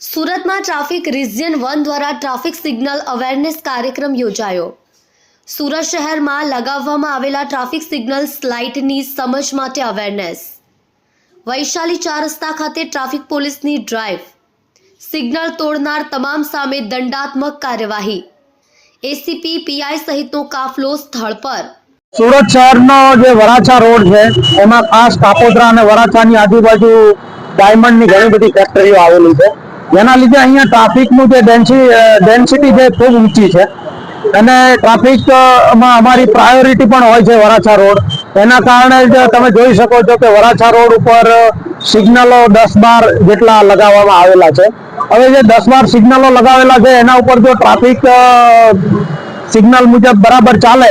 સુરતમાં traffic region one દ્વારા traffic signal awareness કાર્યક્રમ યોજાયો. સુરત શહેરમાં લગાવવામાં આવેલા ટ્રાફિક સિગ્નલ્સ લાઇટની સમજ માટે અવેરનેસ. વૈશાલી ચાર રસ્તા ખાતે ટ્રાફિક પોલીસની ડ્રાઈવ સિગ્નલ તોડનાર તમામ સામે દંડાત્મક કાર્યવાહી. એસીપી પીઆઈ સહિતનો કાફલો સ્થળ પર. સુરત શહેરનો જે વરાછા રોડ છે, એમાં ખાસ કાપોદ્રા અને વરાછાની આજુબાજુ ડાયમંડની ઘણી બધી ફેક્ટરીઓ આવેલી છે. જેના લીધે અહીંયા ટ્રાફિકનું જે ડેન્સિટી છે ખૂબ ઊંચી છે. અને ટ્રાફિકમાં અમારી પ્રાયોરિટી પણ હોય છે વરાછા રોડ. એના કારણે જ તમે જોઈ શકો છો કે વરાછા રોડ ઉપર સિગ્નલો દસ બાર જેટલા લગાવવામાં આવેલા છે. હવે જે દસ બાર સિગ્નલો લગાવેલા છે, એના ઉપર જો ટ્રાફિક સિગ્નલ મુજબ બરાબર ચાલે